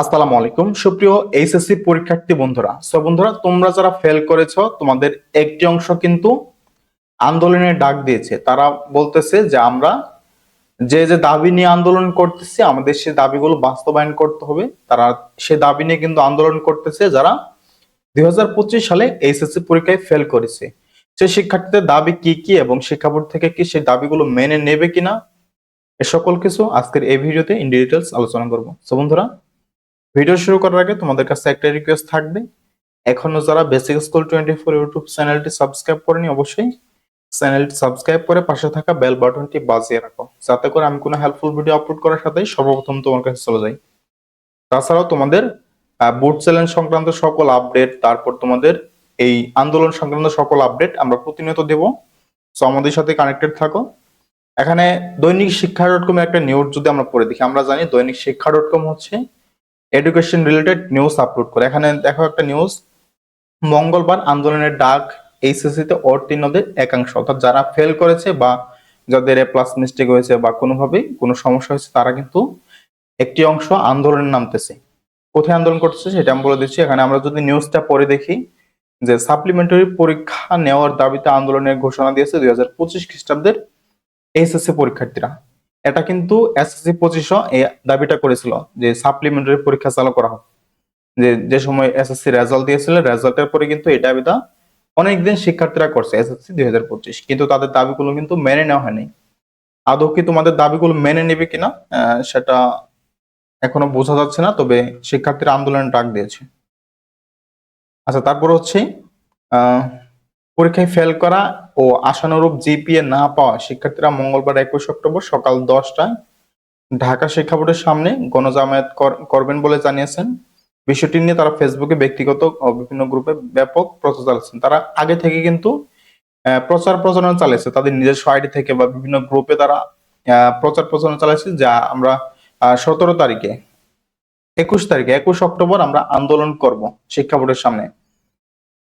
আসসালামু আলাইকুম। সুপ্রিয় এইচএসসি পরীক্ষার্থী বন্ধুরা, সো বন্ধুরা, তোমরা যারা ফেল করেছ, তোমাদের একটি অংশ কিন্তু আন্দোলনের ডাক দিয়েছে। তারা বলতেছে যে আমরা যে যে দাবি নিয়ে আন্দোলন করতেছি, আমাদের সে দাবিগুলো বাস্তবায়ন করতে হবে। তারা সে দাবি নিয়ে কিন্তু আন্দোলন করতেছে যারা দুই হাজার পঁচিশ সালে এইচএসসি পরীক্ষায় ফেল করেছে। সে শিক্ষার্থীদের দাবি কি কি এবং শিক্ষা বোর্ড থেকে কি সেই দাবিগুলো মেনে নেবে কিনা, এ সকল কিছু আজকের এই ভিডিওতে ইন ডিটেলস আলোচনা করব। সো বন্ধুরা ভিডিও শুরু করার আগে তোমাদের কাছে একটা রিকোয়েস্ট থাকবে। এখনও যারা basic school twenty four YouTube চ্যানেলটি সাবস্ক্রাইব করেনি, অবশ্যই চ্যানেলটি সাবস্ক্রাইব করে পাশে থাকা বেল বাটনটি বাজিয়ে রাখো। যাতে করে আমি কোনো হেল্পফুল ভিডিও আপলোড করার সাথেই সর্বপ্রথম তোমার কাছে চলে যাই। তাছাড়াও তোমাদের বুট চ্যালেঞ্জ সংক্রান্ত সকল আপডেট তারপর তোমাদের এই আন্দোলন সংক্রান্ত সকল আপডেট আমরা প্রতিনিয়ত দেব। সো আমাদের সাথে কানেক্টেড থাকো। এখানে দৈনিক শিক্ষা ডট কম একটা নিউজ যদি আমরা পড়ে দেখি, আমরা জানি দৈনিক শিক্ষা ডট কম হচ্ছে এডুকেশন রিলেটেড নিউজ আপলোড করে। এখানে দেখো একটা নিউজ মঙ্গলবার আন্দোলনের ডাক এইচএসসি তে অর্তীর্ণদের একাংশ। অর্থাৎ যারা ফেল করেছে বা যাদের এ প্লাস মিস্টেক হয়েছে বা কোনোভাবেই কোনো সমস্যা হয়েছে, তারা কিন্তু একটি অংশ আন্দোলনে নামতেছে। কোথায় আন্দোলন করতেছে সেটা আমি বলে দিচ্ছি। এখানে আমরা যদি নিউজটা পড়ে দেখি যে সাপ্লিমেন্টারি পরীক্ষা নেওয়ার দাবিতে আন্দোলনের ঘোষণা দিয়েছে দুই হাজার পঁচিশ খ্রিস্টাব্দের এইচএসসি পরীক্ষার্থীরা। এটা কিন্তু এসএসসি পঁচিশও এই দাবিটা করেছিল যে সাপ্লিমেন্টারি পরীক্ষা চালু করা হোক। যে যে সময় এসএসসি রেজাল্ট দিয়েছিল রেজাল্টের পরে কিন্তু এই দাবিটা অনেকদিন শিক্ষার্থীরা করছে এসএসসি দুই হাজার পঁচিশ। কিন্তু তাদের দাবিগুলো কিন্তু মেনে নেওয়া হয়নি। আদৌ কি তোমাদের দাবিগুলো মেনে নেবে কিনা সেটা এখনও বোঝা যাচ্ছে না, তবে শিক্ষার্থীরা আন্দোলনের ডাক দিয়েছে। আচ্ছা তারপর হচ্ছে পরীক্ষায় ফেল করা ও আশানুরূপ জিপিএ না পাওয়া শিক্ষার্থীরা মঙ্গলবার একুশ অক্টোবর সকাল দশটায় ঢাকা শিক্ষা বোর্ডের সামনে গণজামায়াত কর- করবেন বলে জানিয়েছেন। বিষয়টি নিয়ে তারা ফেসবুকে ব্যক্তিগত ও বিভিন্ন গ্রুপে ব্যাপক প্রচার চালাচ্ছেন। তারা আগে থেকে কিন্তু প্রচার প্রচারণা চালিয়েছে তাদের নিজস্ব আইডি থেকে বা বিভিন্ন গ্রুপে তারা প্রচার প্রচারণা চালাচ্ছে যা আমরা সতেরো তারিখে, একুশ তারিখে, একুশ অক্টোবর আমরা আন্দোলন করব শিক্ষা বোর্ডের সামনে।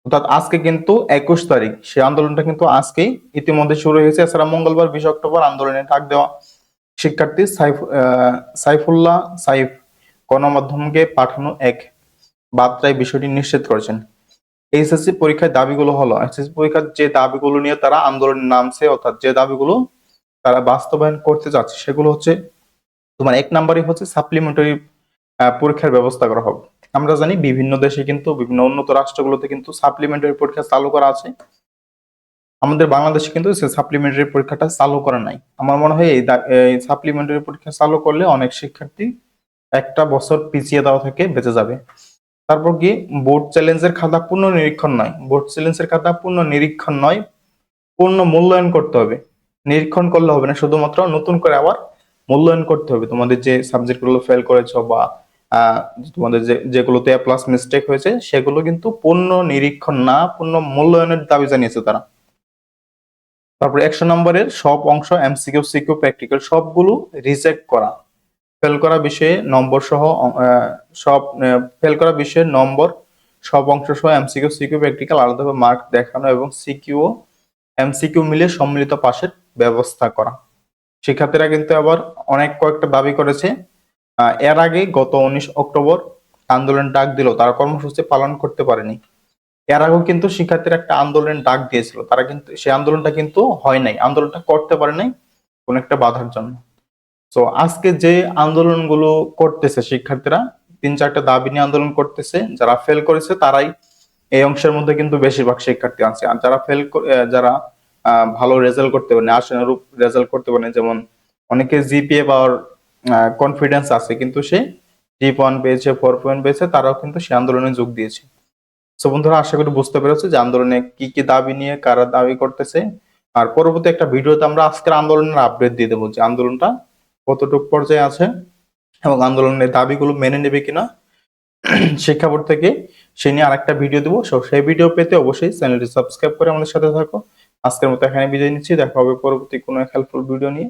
অর্থাৎ আজকে কিন্তু একুশ তারিখ। সেই আন্দোলনটা কিন্তু আজকেই ইতিমধ্যে শুরু হয়েছে। এছাড়া মঙ্গলবার বিশ অক্টোবর আন্দোলনে ডাক দেওয়া শিক্ষার্থী সাইফ সাইফুল্লাহ সাইফ গণমাধ্যমকে পাঠানো এক বার্তায় বিষয়টি নিশ্চিত করেছেন। এইচএসসি পরীক্ষার দাবিগুলো হলো, এইচএসসি পরীক্ষার যে দাবিগুলো নিয়ে তারা আন্দোলনে নামছে, অর্থাৎ যে দাবিগুলো তারা বাস্তবায়ন করতে যাচ্ছে, সেগুলো হচ্ছে তোমার এক নাম্বারই হচ্ছে সাপ্লিমেন্টারি পরীক্ষার ব্যবস্থা করা হবে। আমরা জানি বিভিন্ন দেশে কিন্তু, বিভিন্ন উন্নত রাষ্ট্রগুলোতে কিন্তু সাপ্লিমেন্টারি পরীক্ষা চালু করা আছে। আমাদের বাংলাদেশে কিন্তু সাপ্লিমেন্টারি পরীক্ষাটা চালু করা নাই। আমার মনে হয় এই সাপ্লিমেন্টারি পরীক্ষা চালু করলে অনেক শিক্ষার্থী একটা বছর পিছিয়ে দেওয়া থেকে বেঁচে যাবে। তারপর কি বোর্ড চ্যালেঞ্জের খাতা পূর্ণ নিরীক্ষণ নয় বোর্ড চ্যালেঞ্জের খাতা পূর্ণ নিরীক্ষণ নয়, পূর্ণ মূল্যায়ন করতে হবে। নিরীক্ষণ করলে হবে না, শুধুমাত্র নতুন করে আবার মূল্যায়ন করতে হবে। তোমাদের যে সাবজেক্টগুলো ফেল করেছ বা তোমাদের যে, যেগুলোতে প্লাস মিস্টেক হয়েছে, সেগুলো কিন্তু পূর্ণ নিরীক্ষণ না, পূর্ণ মূল্যায়নের দাবি জানিয়েছে তারা। তারপর একশো নম্বরের সব অংশ এমসিকিউ সিকিউ প্র্যাকটিক্যাল সবগুলো রিজেক্ট করা। ফেল করা বিষয়ে নম্বর সহ সব ফেল করা বিষয়ের নম্বর, সব অংশ সহ এমসিকিউ সিকিউ প্র্যাকটিক্যাল আলাদাভাবে মার্ক দেখানো এবং সিকিউ এমসিকিউ মিলিয়ে সম্মিলিত পাশের ব্যবস্থা করা। শিক্ষার্থীরা কিন্তু আবার অনেক কয়েকটা দাবি করেছে। এর আগে গত উনিশ অক্টোবর আন্দোলন ডাক দিল, তারা কর্মসূচি পালন করতে পারেনি। এর আগেও কিন্তু শিক্ষার্থীরা একটা আন্দোলনের ডাক দিয়েছিল, তারা কিন্তু, সেই আন্দোলনটা কিন্তু হয় নাই, আন্দোলনটা করতে পারে নাই কোন একটা বাধার জন্য। তো আজকে যে আন্দোলনগুলো করতেছে শিক্ষার্থীরা, তিন চারটা দাবি নিয়ে আন্দোলন করতেছে, যারা ফেল করেছে তারাই এই অংশের মধ্যে কিন্তু বেশিরভাগ শিক্ষার্থী আছে। আর যারা ফেল যারা ভালো রেজাল্ট করতে পারেনি আশানুরূপ রেজাল্ট করতে পারেনি, যেমন অনেকে জিপিএ পাওয়ার কনফিডেন্স আছে। কিন্তু সে জি পয়েন্ট পেয়েছে ফোর পয়েন্ট পেয়েছে, তারাও কিন্তু সে আন্দোলনে যোগ দিয়েছে। তো বন্ধুরা, আশা করি বুঝতে পেরেছ যে আন্দোলনে কি কি দাবি নিয়ে, কারা দাবি করতেছে। আর পরবর্তী একটা ভিডিওতে আমরা আজকের আন্দোলনের আপডেট দিয়ে দেবো যে আন্দোলনটা কতটুক পর্যায়ে আছে এবং আন্দোলনের দাবিগুলো মেনে নেবে কিনা। শিক্ষা বোর্ড থেকে সে নিয়ে আরেকটা ভিডিও দেবো। সো সেই ভিডিও পেতে অবশ্যই চ্যানেলটি সাবস্ক্রাইব করে আমাদের সাথে থাকো। আজকের মতো এখানে বিদায় নিচ্ছি। দেখা হবে পরবর্তী কোনো হেল্পফুল ভিডিও নিয়ে।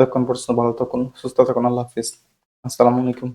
ততক্ষণ পর্যন্ত ভালো থাকুন সুস্থ থাকুন আল্লাহ হাফিজ। আসসালামু আলাইকুম।